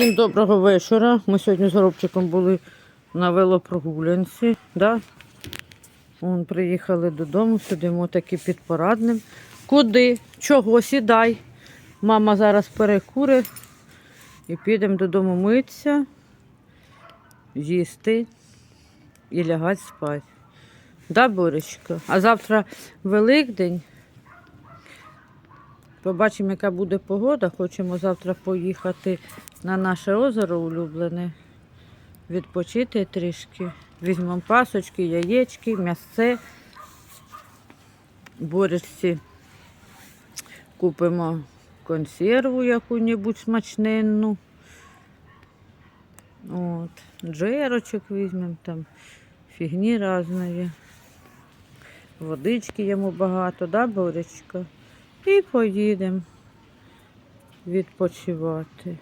Всім доброго вечора. Ми сьогодні з Горобчиком були на велопрогулянці. Да? Вон, приїхали додому, сидимо таки під порадним. Куди? Чого? Сідай. Мама зараз перекури і підемо додому митися, їсти і лягати спати. Да, Боречка? А завтра Великдень. Побачимо, яка буде погода. Хочемо завтра поїхати на наше озеро улюблене, відпочити трішки. Візьмемо пасочки, яєчки, м'ясце. Борочці купимо консерву яку-небудь смачненну. От. Джерочок візьмемо там, фігні різної. Водички йому багато, да, Боречка? І поїдемо відпочивати.